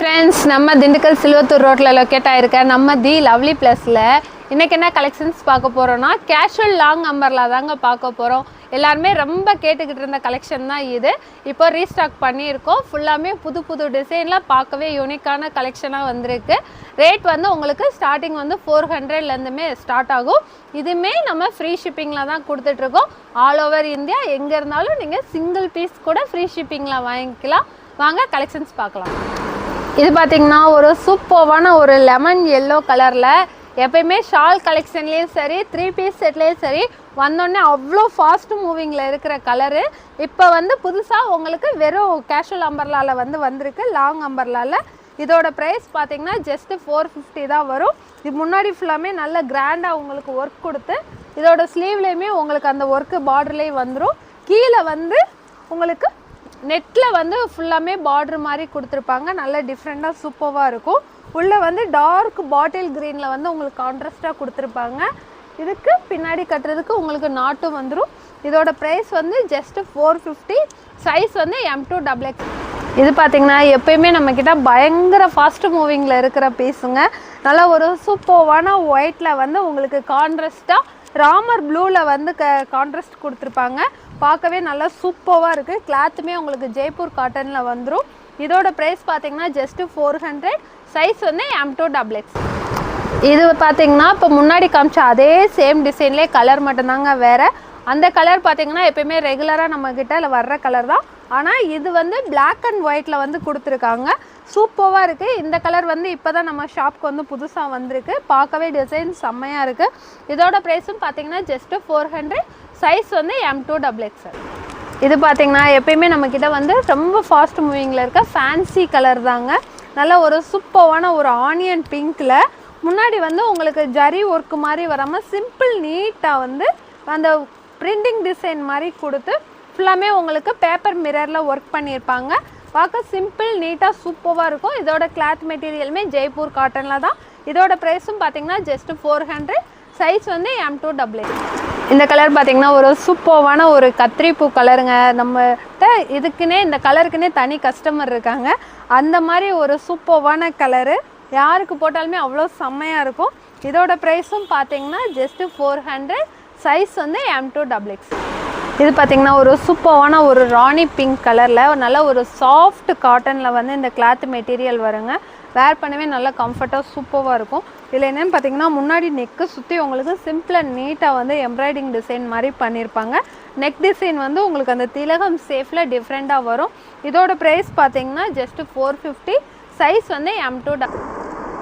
Friends நம்ம திண்டுக்கல் சில்வத்தூர் ரோட்டில் locate ஆகிருக்க நம்ம தி லவ்லி ப்ளஸில் இன்றைக்கி என்ன கலெக்ஷன்ஸ் பார்க்க போகிறோன்னா கேஷுவல் லாங் அம்பரில் தாங்க பார்க்க போகிறோம் எல்லாருமே ரொம்ப கேட்டுக்கிட்டு இருந்த கலெக்ஷன் தான் இது. இப்போ ரீஸ்டாக் பண்ணியிருக்கோம். ஃபுல்லாமே புது புது டிசைனில் பார்க்கவே யூனிக்கான கலெக்ஷனாக வந்திருக்கு. ரேட் வந்து உங்களுக்கு ஸ்டார்டிங் வந்து ஃபோர் ஹண்ட்ரட்லேருந்துமே ஸ்டார்ட் ஆகும். இதுவுமே நம்ம ஃப்ரீ ஷிப்பிங்கில் தான் கொடுத்துட்ருக்கோம் ஆல் ஓவர் இந்தியா எங்கே இருந்தாலும் நீங்கள் சிங்கிள் பீஸ் கூட ஃப்ரீ ஷிப்பிங்கில் வாங்கிக்கலாம். வாங்க கலெக்ஷன்ஸ் பார்க்கலாம். இது பார்த்தீங்கன்னா ஒரு சூப்பர்வான ஒரு லெமன் எல்லோ கலரில் எப்பயுமே ஷால் கலெக்ஷன்லேயும் சரி த்ரீ பீஸ் செட்லேயும் சரி வந்தோடனே அவ்வளோ ஃபாஸ்ட் மூவிங்கில் இருக்கிற கலரு இப்போ வந்து புதுசாக உங்களுக்கு வெறும் கேஷுவல் அம்பர்லாவில் வந்து வந்திருக்கு லாங் அம்பர்லாவில் இதோட ப்ரைஸ் பார்த்தீங்கன்னா ஜஸ்ட்டு ஃபோர் ஃபிஃப்டி தான் வரும். இது முன்னாடி ஃபுல்லாமே நல்ல கிராண்டாக உங்களுக்கு ஒர்க் கொடுத்து இதோட ஸ்லீவ்லேயுமே உங்களுக்கு அந்த ஒர்க்கு பார்டர்லேயே வந்துடும் கீழே வந்து உங்களுக்கு நெட்டில் வந்து ஃபுல்லாமே பார்டர் மாதிரி கொடுத்துருப்பாங்க. நல்ல டிஃப்ரெண்ட்டாக சூப்பராக இருக்கும். உள்ளே வந்து டார்க் பாட்டில் க்ரீனில் வந்து உங்களுக்கு கான்ட்ராஸ்ட்டாக கொடுத்துருப்பாங்க. இதுக்கு பின்னாடி கட்டுறதுக்கு உங்களுக்கு நாட்டும் வந்துடும் இதோட ப்ரைஸ் வந்து ஜஸ்ட்டு ஃபோர் ஃபிஃப்டி சைஸ் வந்து எம் டூ டபுள் எக்ஸ் இது பார்த்தீங்கன்னா எப்பயுமே நம்மக்கிட்ட பயங்கர ஃபாஸ்ட் மூவிங்கில் இருக்கிற பீஸுங்க நல்லா ஒரு சூப்பர்வான ஒயிட்டில் வந்து உங்களுக்கு கான்ட்ரஸ்ட்டாக ராமர் ப்ளூவில் வந்து க கான்ட்ராஸ்ட் கொடுத்துருப்பாங்க. பார்க்கவே நல்லா சூப்பராக இருக்குது கிளாத்துமே உங்களுக்கு ஜெய்ப்பூர் காட்டனில் வந்துடும் இதோட ப்ரைஸ் பார்த்தீங்கன்னா ஜஸ்ட்டு ஃபோர் ஹண்ட்ரட் சைஸ் வந்து எம் டூ டபுள் எக்ஸ் இது பார்த்தீங்கன்னா இப்போ முன்னாடி காமிச்ச அதே சேம் டிசைன்லேயே கலர் மட்டும்தாங்க வேறு. அந்த கலர் பார்த்தீங்கன்னா எப்பயுமே ரெகுலராக நம்மக்கிட்ட வர்ற கலர் தான். ஆனால் இது வந்து பிளாக் அண்ட் ஒயிட்டில் வந்து கொடுத்துருக்காங்க. சூப்பராக இருக்குது இந்த கலர் வந்து இப்போ தான் நம்ம ஷாப்க்கு வந்து புதுசாக வந்திருக்கு. பார்க்கவே டிசைன் செம்மையாக இருக்குது இதோட ப்ரைஸும் பார்த்தீங்கன்னா ஜஸ்ட்டு ஃபோர் ஹண்ட்ரட் சைஸ் வந்து எம் டூ டபுள் எக்ஸல் இது பார்த்திங்கன்னா எப்பயுமே நம்மக்கிட்ட வந்து ரொம்ப ஃபாஸ்ட் மூவிங்கில் இருக்க ஃபேன்சி கலர் தாங்க. நல்ல ஒரு சூப்பரான ஒரு ஆனியன் பிங்க்கில் முன்னாடி வந்து உங்களுக்கு ஜரி ஒர்க் மாதிரி வராமல் சிம்பிள் நீட்டாக வந்து அந்த பிரிண்டிங் டிசைன் மாதிரி கொடுத்து ஃபுல்லாமே உங்களுக்கு பேப்பர் மிரரில் ஒர்க் பண்ணியிருப்பாங்க. பார்க்க சிம்பிள் நீட்டாக சூப்பராக இருக்கும். இதோட கிளாத் மெட்டீரியலுமே ஜெய்ப்பூர் காட்டனில் தான். இதோட ப்ரைஸும் பார்த்தீங்கன்னா ஜஸ்ட்டு ஃபோர் ஹண்ட்ரட் சைஸ் வந்து எம் டூ டபுள் இந்த கலர் பார்த்திங்கன்னா ஒரு சூப்பர்வான ஒரு கத்திரிப்பூ கலருங்க நம்மகிட்ட இதுக்குன்னே இந்த கலருக்குன்னே தனி கஸ்டமர் இருக்காங்க. அந்த மாதிரி ஒரு சூப்பர்வான கலரு யாருக்கு போட்டாலுமே அவ்வளோ செம்மையாக இருக்கும். இதோட ப்ரைஸும் பார்த்தீங்கன்னா ஜஸ்ட்டு ஃபோர் ஹண்ட்ரட் சைஸ் வந்து எம் டூ டபுள் எக்ஸ் இது பார்த்திங்கன்னா ஒரு சூப்பரான ஒரு ராணி பிங்க் கலரில் நல்ல ஒரு சாஃப்ட் காட்டனில் வந்து இந்த கிளாத் மெட்டீரியல் வருங்க. வேர் பண்ணவே நல்லா கம்ஃபர்ட்டாக சூப்பராக இருக்கும். இதில் என்னென்னு பார்த்தீங்கன்னா முன்னாடி நெக்கு சுற்றி உங்களுக்கு சிம்பிள் அண்ட் நீட்டாக வந்து எம்ப்ராய்டிங் டிசைன் மாதிரி பண்ணியிருப்பாங்க நெக் டிசைன் வந்து உங்களுக்கு அந்த திலகம் சேஃபில் டிஃப்ரெண்ட்டாக வரும். இதோட ப்ரைஸ் பார்த்தீங்கன்னா ஜஸ்ட்டு ஃபோர் ஃபிஃப்டி சைஸ் வந்து எம் டூ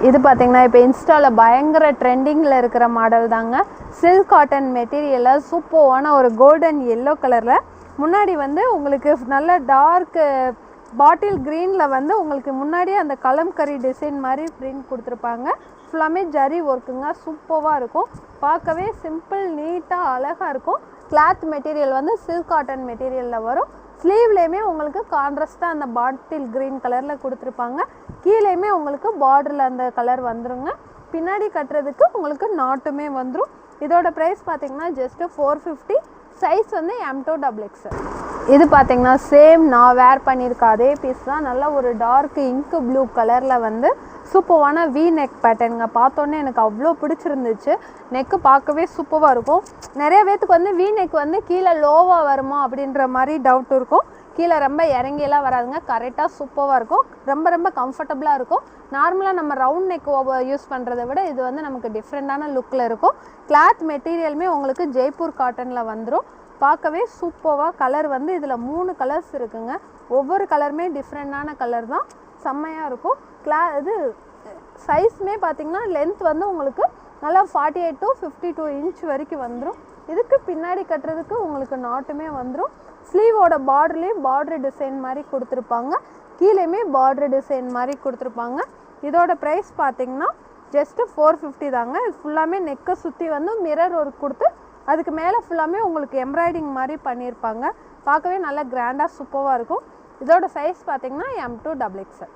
இது பார்த்தீங்கன்னா இப்போ இன்ஸ்டாவில் பயங்கர ட்ரெண்டிங்கில் இருக்கிற மாடல் தாங்க. சில்க் காட்டன் மெட்டீரியலில் சூப்பரான ஒரு கோல்டன் எல்லோ கலரில் முன்னாடி வந்து உங்களுக்கு நல்ல டார்க்கு பாட்டில் க்ரீனில் வந்து உங்களுக்கு முன்னாடியே அந்த கலம்கரி டிசைன் மாதிரி பிரிண்ட் கொடுத்துருப்பாங்க. ஃபுல்லாமே ஜரி ஒர்க்குங்க சூப்பராக இருக்கும். பார்க்கவே சிம்பிள் நீட்டாக அழகாக இருக்கும். கிளாத் மெட்டீரியல் வந்து சில்க் காட்டன் மெட்டீரியலில் வரும். ஸ்லீவ்லேயுமே உங்களுக்கு கான்ட்ராஸ்ட்டாக அந்த பாட்டில் க்ரீன் கலரில் கொடுத்துருப்பாங்க. கீழேயுமே உங்களுக்கு பார்டரில் அந்த கலர் வந்துருங்க. பின்னாடி கட்டுறதுக்கு உங்களுக்கு நாட்டுமே வந்துடும் இதோட ப்ரைஸ் பார்த்தீங்கன்னா ஜஸ்ட்டு ஃபோர் ஃபிஃப்டி சைஸ் வந்து எம் டூ டபுள் எக்ஸல் இது பார்த்தீங்கன்னா சேம் நான் வேர் பண்ணியிருக்க அதே பீஸ் தான். நல்ல ஒரு டார்க் இங்கு ப்ளூ கலரில் வந்து சூப்பரான வி நெக் பேட்டர்னுங்க பார்த்தோன்னே எனக்கு அவ்வளோ பிடிச்சிருந்துச்சு. நெக்கு பார்க்கவே சூப்பராக இருக்கும். நிறைய பேத்துக்கு வந்து வி நெக் வந்து கீழே லோவாக வருமா அப்படின்ற மாதிரி டவுட் இருக்கும். கீழே ரொம்ப இறங்கியெல்லாம் வராதுங்க. கரெக்டாக சூப்பராக இருக்கும். ரொம்ப ரொம்ப கம்ஃபர்டபுளாக இருக்கும். நார்மலாக நம்ம ரவுண்ட் நெக் யூஸ் பண்ணுறதை விட இது வந்து நமக்கு டிஃப்ரெண்ட்டான லுக்கில் இருக்கும். கிளாத் மெட்டீரியலுமே உங்களுக்கு ஜெய்ப்பூர் காட்டனில் வந்துடும் பார்க்கவே சூப்பராக கலர் வந்து இதில் மூணு கலர்ஸ் இருக்குங்க. ஒவ்வொரு கலருமே டிஃப்ரெண்ட்டான கலர் தான். செம்மையாக இருக்கும். கிளா இது சைஸ்மே பார்த்திங்கன்னா லென்த் வந்து உங்களுக்கு நல்லா forty eight to fifty two inch வரைக்கும் வந்துடும் இதுக்கு பின்னாடி கட்டுறதுக்கு உங்களுக்கு நாட்டுமே வந்துடும் ஸ்லீவோட பார்டர்லேயும் பார்டர் டிசைன் மாதிரி கொடுத்துருப்பாங்க. கீழேயுமே பார்டர் டிசைன் மாதிரி கொடுத்துருப்பாங்க. இதோட ப்ரைஸ் பார்த்தீங்கன்னா ஜஸ்ட்டு ஃபோர் ஃபிஃப்டி தாங்க. இது ஃபுல்லாமே நெக்கை சுற்றி வந்து மிரர் ஒர்க் கொடுத்து அதுக்கு மேலே ஃபுல்லாமே உங்களுக்கு எம்ப்ராய்டிங் மாதிரி பண்ணியிருப்பாங்க. பார்க்கவே நல்லா கிராண்டாக சூப்பராக இருக்கும். இதோட சைஸ் பார்த்தீங்கன்னா எம் டூ டபுள் எக்ஸல்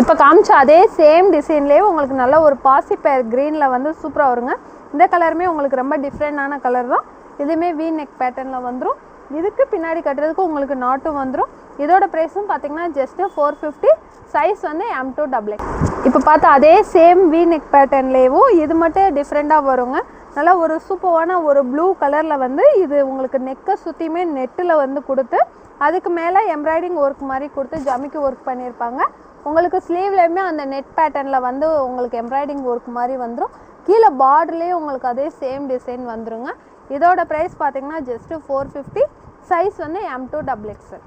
இப்போ காமிச்ச அதே சேம் டிசைன்லேயே உங்களுக்கு நல்ல ஒரு பாசி பேர் க்ரீனில் வந்து சூப்பராக வருங்க. இந்த கலருமே உங்களுக்கு ரொம்ப டிஃப்ரெண்டான கலர் தான். இதுவுமே வி நெக் பேட்டர்னில் வந்துடும் இதுக்கு பின்னாடி கட்டுறதுக்கு உங்களுக்கு நாட்டும் வந்துடும் இதோட ப்ரைஸும் பார்த்தீங்கன்னா ஜஸ்ட்டு ஃபோர் ஃபிஃப்டி சைஸ் வந்து எம் டூ டபுள் எக்ஸ் இப்போ பார்த்தா அதே சேம் வி நெக் பேட்டர்ன்லேயும் இது மட்டும் டிஃப்ரெண்ட்டாக வருங்க. நல்லா ஒரு சூப்பரான ஒரு ப்ளூ கலரில் வந்து இது உங்களுக்கு நெக்கை சுற்றியுமே நெட்டில் வந்து கொடுத்து அதுக்கு மேலே எம்ப்ராய்டிங் ஒர்க் மாதிரி கொடுத்து ஜமிக்கி ஒர்க் பண்ணியிருப்பாங்க. உங்களுக்கு ஸ்லீவ்லேயுமே அந்த நெட் பேட்டர்னில் வந்து உங்களுக்கு எம்ப்ராய்டிங் ஒர்க் மாதிரி வந்துடும் கீழே பார்டர்லேயும் உங்களுக்கு அதே சேம் டிசைன் வந்துருங்க. இதோட ப்ரைஸ் பார்த்தீங்கன்னா ஜஸ்ட்டு ஃபோர் ஃபிஃப்டி சைஸ் வந்து எம் டூ டபுள் எக்ஸல்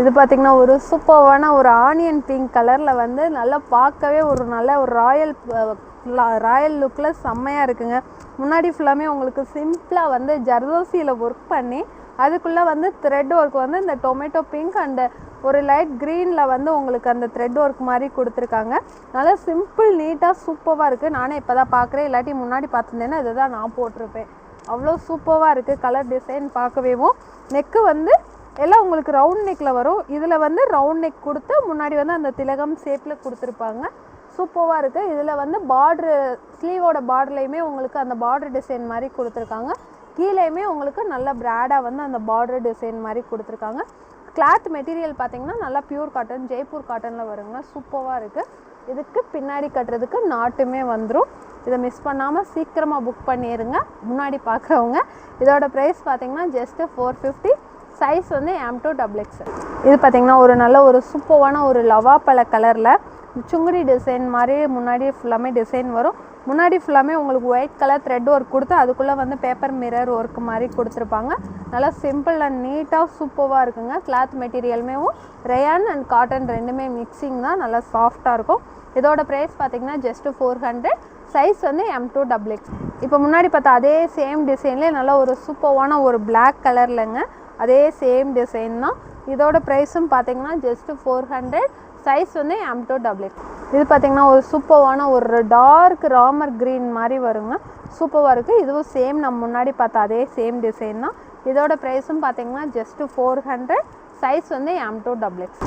இது பார்த்திங்கன்னா ஒரு சூப்பர்வான ஒரு ஆனியன் பிங்க் கலரில் வந்து நல்லா பார்க்கவே ஒரு நல்ல ஒரு ராயல் ராயல் லுக்கில் செம்மையாக இருக்குங்க. முன்னாடி ஃபுல்லாமே உங்களுக்கு சிம்பிளாக வந்து ஜர்தோசியில் ஒர்க் பண்ணி அதுக்குள்ளே வந்து த்ரெட் ஒர்க் வந்து இந்த டொமேட்டோ பிங்க் அண்டு ஒரு லைட் க்ரீனில் வந்து உங்களுக்கு அந்த த்ரெட் ஒர்க் மாதிரி கொடுத்துருக்காங்க. நல்லா சிம்பிள் நீட்டாக சூப்பராக இருக்குது நானே இப்போ தான் பார்க்குறேன் இல்லாட்டி முன்னாடி பார்த்துருந்தேன்னா இதை தான் நான் போட்டிருப்பேன். அவ்வளோ சூப்பராக இருக்குது கலர் டிசைன் பார்க்கவேவும் நெக்கு வந்து எல்லாம் உங்களுக்கு ரவுண்ட் நெக்கில் வரும். இதில் வந்து ரவுண்ட் நெக் கொடுத்து முன்னாடி வந்து அந்த திலகம் ஷேப்பில் கொடுத்துருப்பாங்க. சூப்பராக இருக்குது இதில் வந்து பார்ட்ரு ஸ்லீவோட பார்டர்லையுமே உங்களுக்கு அந்த பார்டர் டிசைன் மாதிரி கொடுத்துருக்காங்க. கீழேயுமே உங்களுக்கு நல்ல பிராடாக வந்து அந்த பார்டர் டிசைன் மாதிரி கொடுத்துருக்காங்க. கிளாத் மெட்டீரியல் பார்த்தீங்கன்னா நல்லா பியூர் காட்டன் ஜெய்ப்பூர் காட்டனில் வருங்க. சூப்பராக இருக்குது இதுக்கு பின்னாடி கட்டுறதுக்கு நாட்டுமே வந்துடும் இதை மிஸ் பண்ணாமல் சீக்கிரமாக புக் பண்ணிடுங்க முன்னாடி பார்க்குறவங்க இதோட ப்ரைஸ் பார்த்தீங்கன்னா ஜஸ்ட்டு ஃபோர் ஃபிஃப்டி சைஸ் வந்து எம் டூ டபுள் எக்ஸல் இது பார்த்தீங்கன்னா ஒரு நல்ல ஒரு சூப்பரான ஒரு லவாப்பழ கலரில் சுங்குடி டிசைன் மாதிரி முன்னாடி ஃபுல்லாமே டிசைன் வரும். முன்னாடி ஃபுல்லாமே உங்களுக்கு ஒயிட் கலர் த்ரெட் ஒர்க் கொடுத்து அதுக்குள்ளே வந்து பேப்பர் மிரர் ஒர்க் மாதிரி கொடுத்துருப்பாங்க. நல்லா சிம்பிள் அண்ட் நீட்டாக சூப்பராக இருக்குங்க. கிளாத் மெட்டீரியலுமே ரேயான் அண்ட் காட்டன் ரெண்டுமே மிக்சிங் தான் நல்லா சாஃப்டாக இருக்கும். இதோட ப்ரைஸ் பார்த்தீங்கன்னா ஜஸ்ட்டு ஃபோர் ஹண்ட்ரட் சைஸ் வந்து எம் டூ டபுள் எக்ஸ் இப்போ முன்னாடி பார்த்தா அதே சேம் டிசைன்லேயே நல்லா ஒரு சூப்பர்வான ஒரு பிளாக் கலர்லங்க அதே சேம் டிசைன் தான். இதோட ப்ரைஸும் பார்த்தீங்கன்னா ஜஸ்ட்டு ஃபோர் ஹண்ட்ரட் சைஸ் வந்து எம் டூ டபுள் எக்ஸ் இது பார்த்தீங்கன்னா ஒரு சூப்பர்வான ஒரு டார்க் ராமர் க்ரீன் மாதிரி வருங்க. சூப்பராக இருக்குது இதுவும் சேம் நம்ம முன்னாடி பார்த்தா அதே சேம் டிசைன் தான். இதோட ப்ரைஸும் பார்த்தீங்கன்னா ஜஸ்ட்டு ஃபோர் ஹண்ட்ரட் சைஸ் வந்து எம் டூ டபுள் எக்ஸ்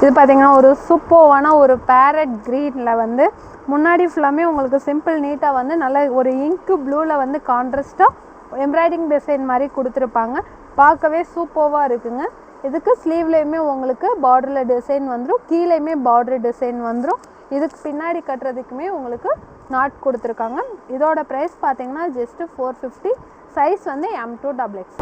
இது பார்த்தீங்கன்னா ஒரு சூப்பர்வான ஒரு பேரட் க்ரீனில் வந்து முன்னாடி ஃபுல்லாமே உங்களுக்கு சிம்பிள் நீட்டாக வந்து நல்ல ஒரு இங்க்கு ப்ளூவில் வந்து கான்ட்ரஸ்ட்டாக எம்ப்ராய்டிங் டிசைன் மாதிரி கொடுத்துருப்பாங்க. பார்க்கவே சூப்பராக இருக்குங்க. இதுக்கு ஸ்லீவ்லேயுமே உங்களுக்கு பார்டரில் டிசைன் வந்துடும் கீழேயுமே பார்டர் டிசைன் வந்துடும் இதுக்கு பின்னாடி கட்டுறதுக்குமே உங்களுக்கு நாட் கொடுத்துருக்காங்க. இதோட ப்ரைஸ் பார்த்தீங்கன்னா ஜஸ்ட்டு ஃபோர் ஃபிஃப்டி சைஸ் வந்து எம் டூ டபுள் எக்ஸ்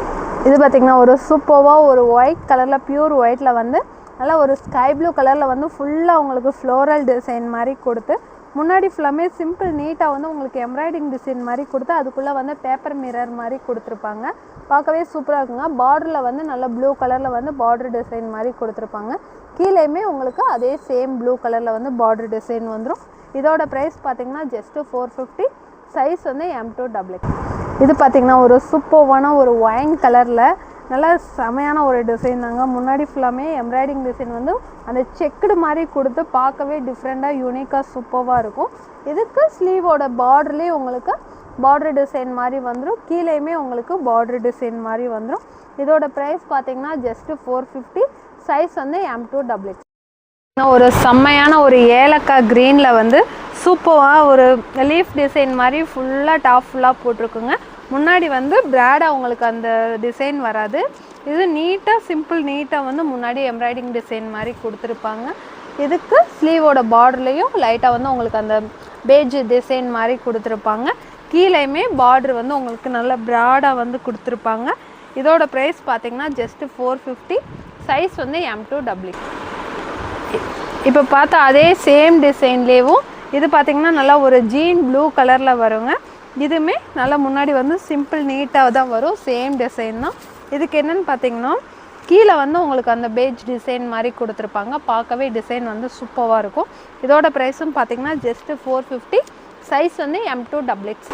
இது பார்த்திங்கன்னா ஒரு சூப்பராக ஒரு ஒயிட் கலரில் ப்யூர் ஒயிட்டில் வந்து நல்லா ஒரு ஸ்கை ப்ளூ கலரில் வந்து ஃபுல்லாக உங்களுக்கு ஃப்ளோரல் டிசைன் மாதிரி கொடுத்து முன்னாடி ஃபுல்லாமே சிம்பிள் நீட்டாக வந்து உங்களுக்கு எம்ப்ராய்டிங் டிசைன் மாதிரி கொடுத்து அதுக்குள்ளே வந்து பேப்பர் மிரர் மாதிரி கொடுத்துருப்பாங்க. பார்க்கவே சூப்பராக இருக்குங்க. பார்டரில் வந்து நல்லா ப்ளூ கலரில் வந்து பார்டர் டிசைன் மாதிரி கொடுத்துருப்பாங்க. கீழேயுமே உங்களுக்கு அதே சேம் ப்ளூ கலரில் வந்து பார்டர் டிசைன் வந்துடும் இதோட ப்ரைஸ் பார்த்தீங்கன்னா ஜஸ்ட்டு ஃபோர் ஃபிஃப்டி சைஸ் வந்து எம் டூ டபுள் இது பார்த்தீங்கன்னா ஒரு சூப்பர்வான ஒரு ஒயின் கலரில் நல்லா செமையான ஒரு டிசைன் தாங்க. முன்னாடி ஃபுல்லாமே எம்ப்ராய்டிங் டிசைன் வந்து அந்த செக்குடு மாதிரி கொடுத்து பார்க்கவே டிஃப்ரெண்ட்டாக யூனிக்காக சூப்பராக இருக்கும். இதுக்கு ஸ்லீவோட பார்டர்லேயே உங்களுக்கு பார்டர் டிசைன் மாதிரி வந்துடும் கீழேயுமே உங்களுக்கு பார்டர் டிசைன் மாதிரி வந்துடும் இதோட ப்ரைஸ் பார்த்தீங்கன்னா ஜஸ்ட்டு ஃபோர் ஃபிஃப்டி சைஸ் வந்து எம் டூ டபுள் ஒரு செம்மையான ஒரு ஏலக்காய் க்ரீனில் வந்து சூப்பராக ஒரு லீஃப் டிசைன் மாதிரி ஃபுல்லாக டாப் ஃபுல்லாக போட்டிருக்குங்க. முன்னாடி வந்து பிராடாக உங்களுக்கு அந்த டிசைன் வராது. இது நீட்டாக சிம்பிள் நீட்டாக வந்து முன்னாடி எம்ப்ராய்டிங் டிசைன் மாதிரி கொடுத்துருப்பாங்க. இதுக்கு ஸ்லீவோட பார்டர்லேயும் லைட்டாக வந்து உங்களுக்கு அந்த பேஜ் டிசைன் மாதிரி கொடுத்துருப்பாங்க. கீழேயுமே பார்டர் வந்து உங்களுக்கு நல்ல ப்ராடாக வந்து கொடுத்துருப்பாங்க. இதோட ப்ரைஸ் பார்த்தீங்கன்னா ஜஸ்ட்டு ஃபோர் ஃபிஃப்டி சைஸ் வந்து எம் டூ டபுள்யூ e. இப்போ பார்த்தா அதே சேம் டிசைன்லேயும் இது பார்த்தீங்கன்னா நல்லா ஒரு ஜீன் ப்ளூ கலரில் வருங்க. இதுவுமே நல்லா முன்னாடி வந்து சிம்பிள் நீட்டாக தான் வரும். சேம் டிசைன் தான். இதுக்கு என்னென்னு பார்த்தீங்கன்னா கீழே வந்து உங்களுக்கு அந்த பேஜ் டிசைன் மாதிரி கொடுத்துருப்பாங்க. பார்க்கவே டிசைன் வந்து சூப்பராக இருக்கும். இதோட ப்ரைஸும் பார்த்தீங்கன்னா ஜஸ்ட்டு ஃபோர் ஃபிஃப்டி சைஸ் வந்து எம் டூ டபுள் எக்ஸ்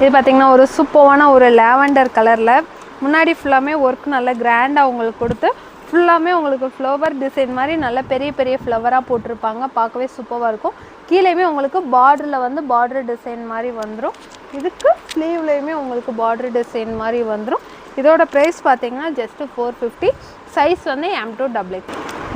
இது பார்த்திங்கன்னா ஒரு சூப்பரான ஒரு லேவண்டர் கலரில் முன்னாடி ஃபுல்லாமே ஒர்க் நல்ல கிராண்டாக உங்களுக்கு கொடுத்து ஃபுல்லாமே உங்களுக்கு ஃப்ளவர் டிசைன் மாதிரி நல்ல பெரிய பெரிய ஃப்ளவராக போட்டிருப்பாங்க. பார்க்கவே சூப்பராக இருக்கும். கீழேயுமே உங்களுக்கு பார்டரில் வந்து பார்டர் டிசைன் மாதிரி வந்துடும் இதுக்கு ஸ்லீவ்லேயுமே உங்களுக்கு பார்டர் டிசைன் மாதிரி வந்துடும் இதோட ப்ரைஸ் பார்த்தீங்கன்னா ஜஸ்ட்டு ஃபோர் ஃபிஃப்டி சைஸ் வந்து எம் டூ டபுள்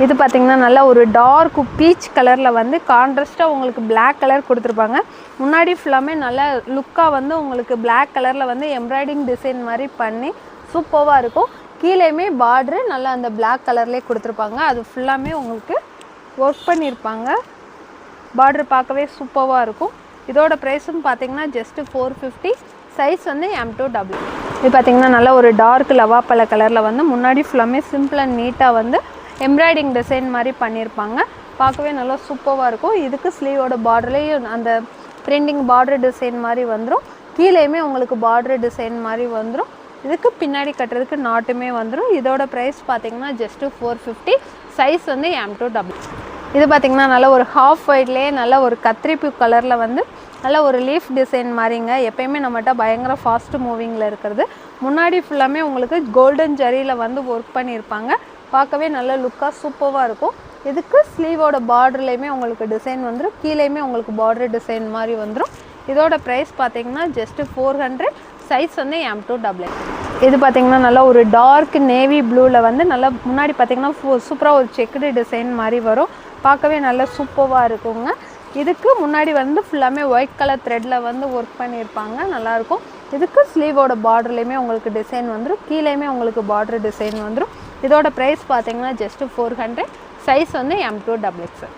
இது பார்த்தீங்கன்னா நல்லா ஒரு டார்க் பீச் கலரில் வந்து கான்ட்ராஸ்ட்டாக உங்களுக்கு பிளாக் கலர் கொடுத்துருப்பாங்க. முன்னாடி ஃபுல்லாமே நல்லா லுக்காக வந்து உங்களுக்கு பிளாக் கலரில் வந்து எம்ப்ராய்டிங் டிசைன் மாதிரி பண்ணி சூப்பராக இருக்கும். கீழேயுமே பார்ட்ரு நல்லா அந்த பிளாக் கலர்லேயே கொடுத்துருப்பாங்க. அது ஃபுல்லாமே உங்களுக்கு ஒர்க் பண்ணியிருப்பாங்க. பார்ட்ரு பார்க்கவே சூப்பராக இருக்கும். இதோட ப்ரைஸும் பார்த்தீங்கன்னா ஜஸ்ட்டு ஃபோர் ஃபிஃப்டி சைஸ் வந்து எம் டூ டபுள் இது பார்த்தீங்கன்னா நல்ல ஒரு டார்க் லவாப்பழ கலரில் வந்து முன்னாடி ஃபுல்லாமே சிம்பிள் அண்ட் நீட்டாக வந்து எம்ப்ராய்டிங் டிசைன் மாதிரி பண்ணியிருப்பாங்க பார்க்கவே நல்லா சூப்பராக இருக்கும். இதுக்கு ஸ்லீவோட பார்டர்லேயும் அந்த பிரிண்டிங் பார்டர் டிசைன் மாதிரி வந்துடும் கீழேயுமே உங்களுக்கு பார்டர் டிசைன் மாதிரி வந்துடும் இதுக்கு பின்னாடி கட்டுறதுக்கு நாட்டுமே வந்துடும் இதோட ப்ரைஸ் பார்த்தீங்கன்னா ஜஸ்ட்டு ஃபோர் ஃபிஃப்டி சைஸ் வந்து எம் டூ டபுள் இது பார்த்தீங்கன்னா நல்ல ஒரு ஹாஃப் ஒயிட்லேயே நல்ல ஒரு கத்திரிப்பு கலரில் வந்து நல்ல ஒரு லீஃப் டிசைன் மாதிரிங்க. எப்பயுமே நம்மகிட்ட பயங்கர ஃபாஸ்ட் மூவிங்கில் இருக்கிறது. முன்னாடி ஃபுல்லாமே உங்களுக்கு கோல்டன் ஜரியில் வந்து ஒர்க் பண்ணியிருப்பாங்க. பார்க்கவே நல்ல லுக்காக சூப்பராக இருக்கும். இதுக்கு ஸ்லீவோட பார்டர்லேயுமே உங்களுக்கு டிசைன் வந்துடும் கீழேயுமே உங்களுக்கு பார்டர் டிசைன் மாதிரி வந்துடும் இதோட ப்ரைஸ் பார்த்தீங்கன்னா ஜஸ்ட்டு ஃபோர் ஹண்ட்ரட் சைஸ் வந்து எம் டூ டபுள் இது பார்த்தீங்கன்னா நல்லா ஒரு டார்க் நேவி ப்ளூவில் வந்து நல்லா முன்னாடி பார்த்திங்கன்னா சூப்பராக ஒரு செக்குடு டிசைன் மாதிரி வரும். பார்க்கவே நல்லா சூப்பராக இருக்குங்க. இதுக்கு முன்னாடி வந்து ஃபுல்லாமே ஒயிட் கலர் த்ரெட்டில் வந்து ஒர்க் பண்ணியிருப்பாங்க. நல்லாயிருக்கும். இதுக்கு ஸ்லீவோட பார்டர்லேயுமே உங்களுக்கு டிசைன் வந்துடும் கீழேயுமே உங்களுக்கு பார்டர் டிசைன் வந்துடும் இதோட ப்ரைஸ் பார்த்தீங்கன்னா ஜஸ்ட்டு ஃபோர் ஹண்ட்ரட் சைஸ் வந்து எம் டூ டபுள் எக்ஸல்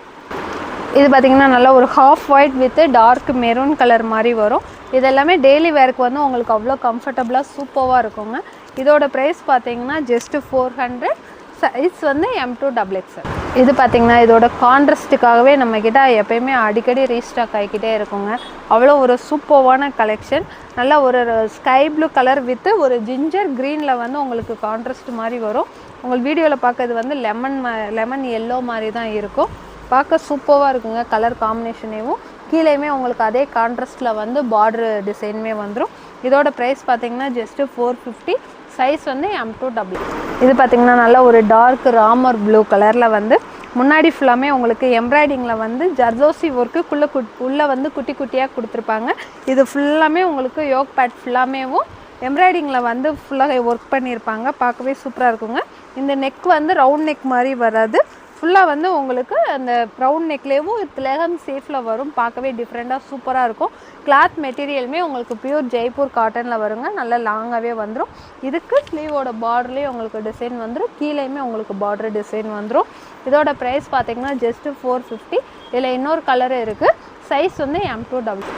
இது பார்த்திங்கன்னா நல்லா ஒரு half white with dark maroon colour மாதிரி வரும். இது எல்லாமே டெய்லி வேர்க்கு வந்து உங்களுக்கு அவ்வளோ கம்ஃபர்டபுளாக சூப்பராக இருக்குங்க. இதோட ப்ரைஸ் பார்த்தீங்கன்னா ஜஸ்ட்டு ஃபோர் ஹண்ட்ரட் சைஸ் வந்து எம் டூ டபுள் எக்ஸல் இது பார்த்திங்கன்னா இதோட கான்ட்ரஸ்ட்டுக்காகவே நம்மக்கிட்ட எப்பயுமே அடிக்கடி ரீஸ்டாக் ஆகிக்கிட்டே இருக்குங்க. அவ்வளோ ஒரு சூப்பர்வான கலெக்ஷன் நல்லா ஒரு ஸ்கை ப்ளூ கலர் வித்து ஒரு ஜிஞ்சர் க்ரீனில் வந்து உங்களுக்கு கான்ட்ரஸ்ட் மாதிரி வரும். உங்கள் வீடியோவில் பார்க்கறது வந்து லெமன் லெமன் எல்லோ மாதிரி தான் இருக்கும். பார்க்க சூப்பராக இருக்குங்க கலர் காம்பினேஷனேவும் கீழேயுமே உங்களுக்கு அதே கான்ட்ராஸ்ட்டில் வந்து பார்டர் டிசைனுமே வந்துடும் இதோட ப்ரைஸ் பார்த்தீங்கன்னா ஜஸ்ட்டு ஃபோர் ஃபிஃப்டி சைஸ் வந்து எம் டூ டபுள் இது பார்த்தீங்கன்னா நல்ல ஒரு டார்க் ராமர் ப்ளூ கலரில் வந்து முன்னாடி ஃபுல்லாமே உங்களுக்கு எம்ப்ராய்டிங்கில் வந்து ஜர்தோசி ஒர்க்கு குள்ளே குட் உள்ளே வந்து குட்டி குட்டியாக கொடுத்துருப்பாங்க. இது ஃபுல்லாமே உங்களுக்கு யோக் பேட் ஃபுல்லாமேவும் எம்ப்ராய்டிங்கில் வந்து ஃபுல்லாக ஒர்க் பண்ணியிருப்பாங்க பார்க்கவே சூப்பராக இருக்குங்க. இந்த நெக் வந்து ரவுண்ட் நெக் மாதிரி வராது. ஃபுல்லாக வந்து உங்களுக்கு அந்த ப்ரௌன் நெக்லேவும் திலகம் சேஃபில் வரும். பார்க்கவே டிஃப்ரெண்ட்டாக சூப்பராக இருக்கும். கிளாத் மெட்டீரியலுமே உங்களுக்கு பியூர் ஜெய்ப்பூர் காட்டனில் வருங்க. நல்லா லாங்காகவே வந்துடும் இதுக்கு ஸ்லீவோட பார்டர்லேயும் உங்களுக்கு டிசைன் வந்துடும் கீழேயுமே உங்களுக்கு பார்டர் டிசைன் வந்துடும் இதோட ப்ரைஸ் பார்த்தீங்கன்னா ஜஸ்ட்டு ஃபோர் ஃபிஃப்டி இதில் இன்னொரு கலர் இருக்குது சைஸ் வந்து எம் டூ டபுள்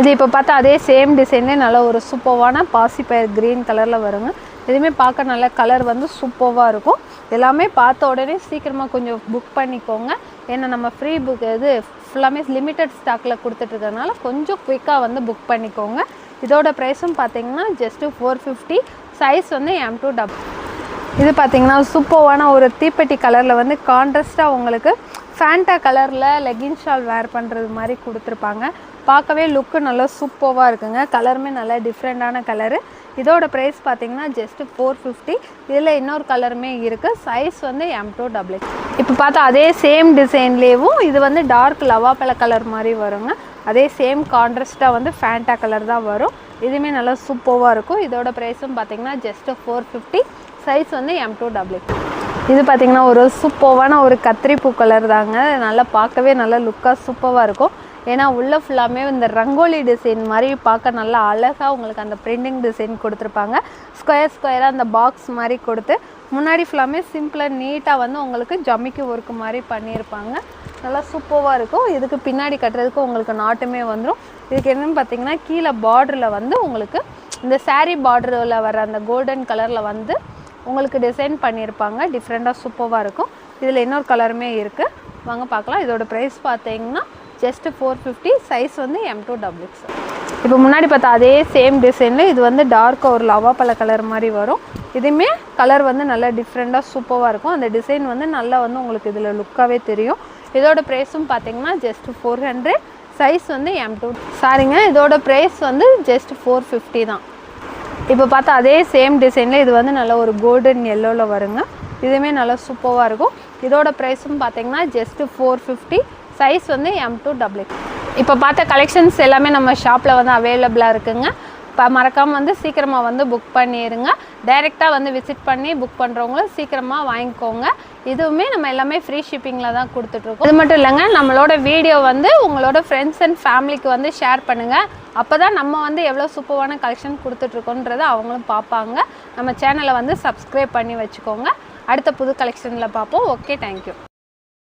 இது இப்போ பார்த்தா அதே சேம் டிசைன்லேயே நல்ல ஒரு சூப்பர்வான பாசிப்பயர் க்ரீன் கலரில் வருங்க. எதுவுமே பார்க்க நல்ல கலர் வந்து சூப்பராக இருக்கும். எல்லாமே பார்த்த உடனே சீக்கிரமாக கொஞ்சம் புக் பண்ணிக்கோங்க. ஏன்னா நம்ம ஃப்ரீ புக் இது ஃபுல்லாமே லிமிட்டட் ஸ்டாக்கில் கொடுத்துட்ருக்கறனால கொஞ்சம் குயிக்காக வந்து புக் பண்ணிக்கோங்க. இதோட ப்ரைஸும் பார்த்தீங்கன்னா ஜஸ்ட்டு ஃபோர் ஃபிஃப்டி சைஸ் வந்து எம் டூ டப் இது பார்த்தீங்கன்னா சூப்பர்வான ஒரு தீப்பெட்டி கலரில் வந்து கான்ட்ராஸ்ட்டாக உங்களுக்கு ஃபேண்டா கலரில் லெகின் ஷால் வேர் பண்ணுறது மாதிரி கொடுத்துருப்பாங்க. பார்க்கவே லுக்கு நல்லா சூப்பராக இருக்குங்க. கலருமே நல்லா டிஃப்ரெண்ட்டான கலரு இதோட ப்ரைஸ் பார்த்தீங்கன்னா ஜஸ்ட்டு ஃபோர் ஃபிஃப்டி இதில் இன்னொரு கலருமே இருக்குது சைஸ் வந்து எம் டூ டபுள் இப்போ பார்த்தா அதே சேம் டிசைன்லேயும் இது வந்து டார்க் லவாப்பழ கலர் மாதிரி வருங்க. அதே சேம் கான்ட்ரஸ்ட்டாக வந்து ஃபேண்டா கலர் தான் வரும். இதுவுமே நல்லா சூப்பராக இருக்கும். இதோட ப்ரைஸும் பார்த்தீங்கன்னா ஜஸ்ட்டு ஃபோர் ஃபிஃப்டி சைஸ் வந்து எம் டூ டபுள் இது பார்த்தீங்கன்னா ஒரு சூப்பரான ஒரு கத்திரிப்பூ கலர் தாங்க. நல்லா பார்க்கவே நல்லா லுக்காக சூப்பராக இருக்கும். ஏன்னா உள்ளே ஃபுல்லாமே இந்த ரங்கோலி டிசைன் மாதிரி பார்க்க நல்லா அழகாக உங்களுக்கு அந்த பிரிண்டிங் டிசைன் கொடுத்துருப்பாங்க. ஸ்கொயர் ஸ்கொயராக அந்த பாக்ஸ் மாதிரி கொடுத்து முன்னாடி ஃபுல்லாமே சிம்பிளாக நீட்டாக வந்து உங்களுக்கு ஜமிக்கி ஒர்க் மாதிரி பண்ணியிருப்பாங்க. நல்லா சூப்பராக இருக்கும். இதுக்கு பின்னாடி கட்டுறதுக்கு உங்களுக்கு நாட்டுமே வந்துடும் இதுக்கு என்னென்னு பார்த்தீங்கன்னா கீழே பார்டரில் வந்து உங்களுக்கு இந்த சாரீ பார்டரில் வர அந்த கோல்டன் கலரில் வந்து உங்களுக்கு டிசைன் பண்ணியிருப்பாங்க. டிஃப்ரெண்ட்டாக சூப்பராக இருக்கும். இதில் இன்னொரு கலருமே இருக்குது வாங்க பார்க்கலாம். இதோட ப்ரைஸ் பார்த்தீங்கன்னா ஜஸ்ட்டு ஃபோர் ஃபிஃப்டி சைஸ் வந்து எம் டூ டபுள்ஸ் இப்போ முன்னாடி பார்த்தா அதே சேம் டிசைனில் இது வந்து டார்க்காக ஒரு லவாப்பழ கலர் மாதிரி வரும். இதுவுமே கலர் வந்து நல்லா டிஃப்ரெண்ட்டாக சூப்பராக இருக்கும். அந்த டிசைன் வந்து நல்லா வந்து உங்களுக்கு இதில் லுக்காகவே தெரியும். இதோட ப்ரைஸும் பார்த்தீங்கன்னா ஜஸ்ட் ஃபோர் ஹண்ட்ரட் சைஸ் வந்து எம் டூ சாரிங்க இதோட ப்ரைஸ் வந்து ஜஸ்ட் ஃபோர் ஃபிஃப்டி தான். இப்போ பார்த்தா அதே சேம் டிசைனில் இது வந்து நல்ல ஒரு கோல்டன் எல்லோவில் வருங்க. இதுவுமே நல்லா சூப்பராக இருக்கும். இதோட ப்ரைஸும் பார்த்தீங்கன்னா ஜஸ்ட்டு ஃபோர் ஃபிஃப்டி சைஸ் வந்து எம் டூ டபுள் இப்போ பார்த்த கலெக்ஷன்ஸ் எல்லாமே நம்ம ஷாப்பில் வந்து அவைலபிளாக இருக்குங்க. இப்போ மறக்காமல் வந்து சீக்கிரமாக வந்து புக் பண்ணிடுங்க டைரெக்டாக வந்து விசிட் பண்ணி புக் பண்ணுறவங்களும் சீக்கிரமாக வாங்கிக்கோங்க. இதுவுமே நம்ம எல்லாமே ஃப்ரீ ஷிப்பிங்கில் தான் கொடுத்துட்ருக்கோம். இது மட்டும் இல்லைங்க நம்மளோட வீடியோ வந்து உங்களோட ஃப்ரெண்ட்ஸ் அண்ட் ஃபேமிலிக்கு வந்து ஷேர் பண்ணுங்கள் அப்போ தான் நம்ம வந்து எவ்வளோ சூப்பரான கலெக்ஷன் கொடுத்துட்ருக்கோன்றதை அவங்களும் பார்ப்பாங்க. நம்ம சேனலை வந்து சப்ஸ்கிரைப் பண்ணி வச்சுக்கோங்க. அடுத்த புது கலெக்ஷனில் பார்ப்போம். Okay thank you